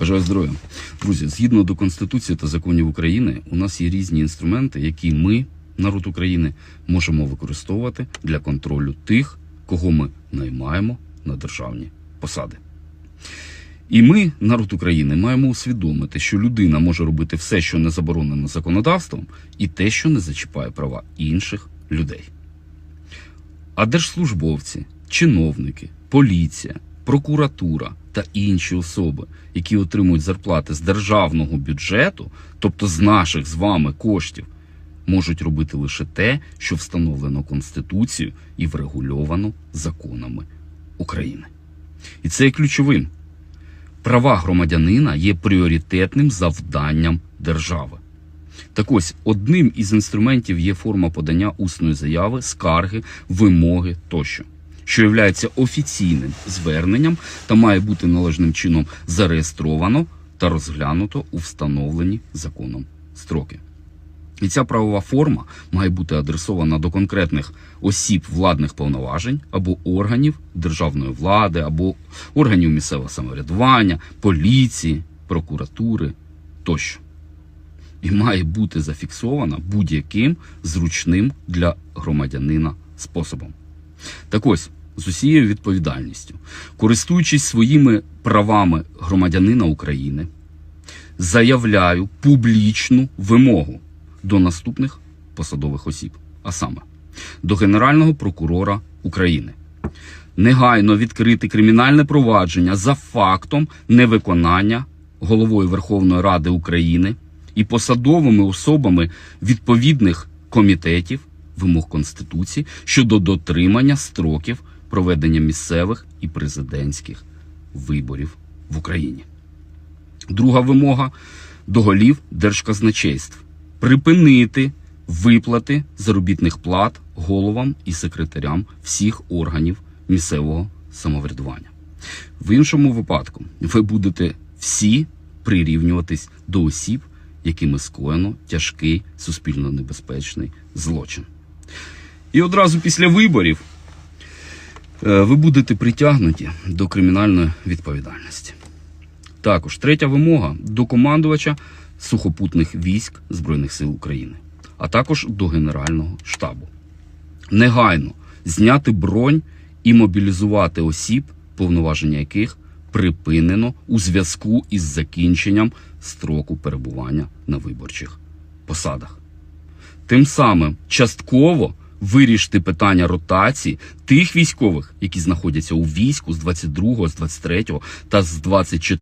Бажаю здоров'я. Друзі, згідно до Конституції та законів України, у нас є різні інструменти, які ми, народ України, можемо використовувати для контролю тих, кого ми наймаємо на державні посади. І ми, народ України, маємо усвідомити, що людина може робити все, що не заборонено законодавством, і те, що не зачіпає права інших людей. А держслужбовці, чиновники, поліція, прокуратура та інші особи, які отримують зарплати з державного бюджету, тобто з наших з вами коштів, можуть робити лише те, що встановлено Конституцією і врегульовано законами України. І це є ключовим. Права громадянина є пріоритетним завданням держави. Так ось, одним із інструментів є форма подання усної заяви, скарги, вимоги тощо, що є офіційним зверненням та має бути належним чином зареєстровано та розглянуто у встановлені законом строки. І ця правова форма має бути адресована до конкретних осіб владних повноважень або органів державної влади, або органів місцевого самоврядування, поліції, прокуратури тощо. І має бути зафіксована будь-яким зручним для громадянина способом. Так ось, з усією відповідальністю, користуючись своїми правами громадянина України, заявляю публічну вимогу до наступних посадових осіб, а саме до Генерального прокурора України. Негайно відкрити кримінальне провадження за фактом невиконання головою Верховної Ради України і посадовими особами відповідних комітетів вимог Конституції щодо дотримання строків проведення місцевих і президентських виборів в Україні. Друга вимога до голів держказначейств припинити виплати заробітних плат головам і секретарям всіх органів місцевого самоврядування. В іншому випадку ви будете всі прирівнюватись до осіб, якими скоєно тяжкий суспільно небезпечний злочин. І одразу після виборів ви будете притягнуті до кримінальної відповідальності. Також третя вимога до командувача сухопутних військ Збройних сил України, а також до Генерального штабу. Негайно зняти бронь і мобілізувати осіб, повноваження яких припинено у зв'язку із закінченням строку перебування на виборчих посадах. Тим самим частково вирішити питання ротації тих військових, які знаходяться у війську з 22, з 23 та з 24